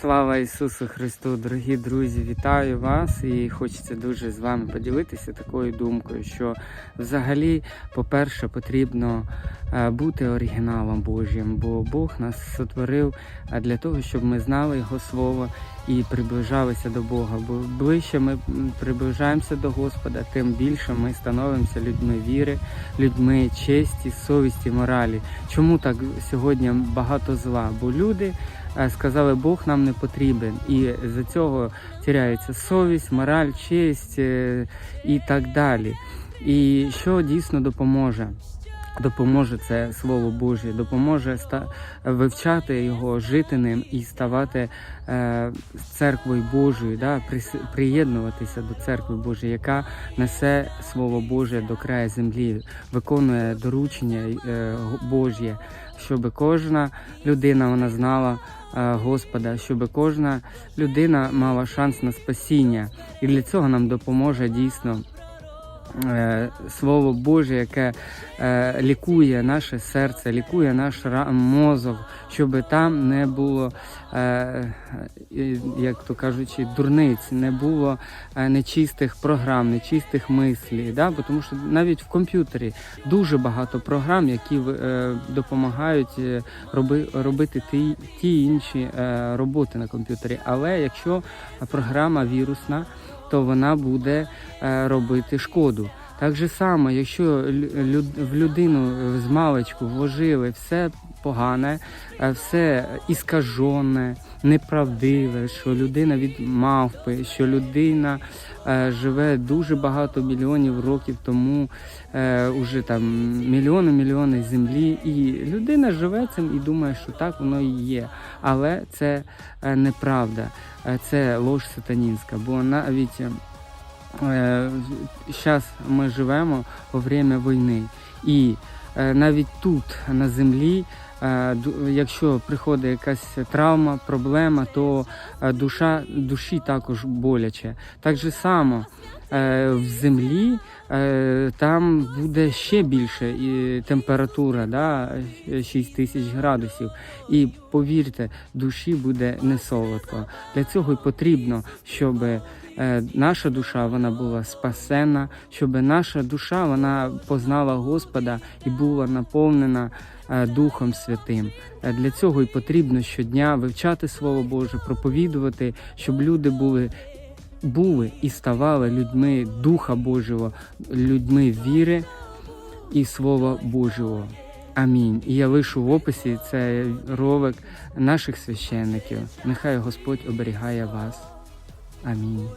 Слава Ісусу Христу, дорогі друзі, вітаю вас. І хочеться дуже з вами поділитися такою думкою, що взагалі, по-перше, потрібно е, бути оригіналом Божим, бо Бог нас сотворив е, для того, щоб ми знали Його Слово і приближалися до Бога. Бо ближче ми приближаємося до Господа, тим більше ми становимося людьми віри, людьми честі, совісті, моралі. Чому так сьогодні багато зла? Бо люди е, сказали, Бог нам не потрібен, і за цього тіряється совість, мораль, честь е, і так далі. І що дійсно допоможе? Допоможе це Слово Боже, допоможе вивчати його, жити ним і ставати е, церквою Божою, да, приєднуватися до церкви Божої, яка несе Слово Боже до краю землі, виконує доручення е, Божє, щоб кожна людина вона знала е, Господа, щоб кожна людина мала шанс на спасіння. І для цього нам допоможе дійсно. Е, Слово Боже, яке е, лікує наше серце, лікує наш мозок, щоб там не було, е, як то кажучи, дурниць, не було нечистих програм, нечистих мислів. Да? Тому що навіть в комп'ютері дуже багато програм, які допомагають робити ті, ті інші роботи на комп'ютері. Але якщо програма вірусна, то вона буде е, робити шкоду. Так же само, якщо в людину з маличку вложили все погане, е, все іскажене, неправдиве, що людина від мавпи, що людина е, живе дуже багато мільйонів років тому, е, уже там мільйони мільйони землі, і людина живе цим і думає, що так воно і є. Але це неправда, це лож сатанінська, бо навіть. Зараз ми живемо во время війни, і навіть тут на землі, якщо приходить якась травма, проблема, то е, душа душі також боляче. Так же само е, в землі е, там буде ще більше і температура, да, 6 тисяч градусів. І повірте, душі буде не солодко. Для цього й потрібно, щоб е, наша душа вона була спасена, щоб наша душа вона познала Господа і була наповнена е, Духом Святим. Е, Для цього і потрібно щодня вивчати Слово Боже, проповідувати, щоб люди були. Були і ставали людьми Духа Божого, людьми віри і Слова Божого. Амінь. І я лишу в описі цей ролик наших священників. Нехай Господь оберігає вас. Амінь.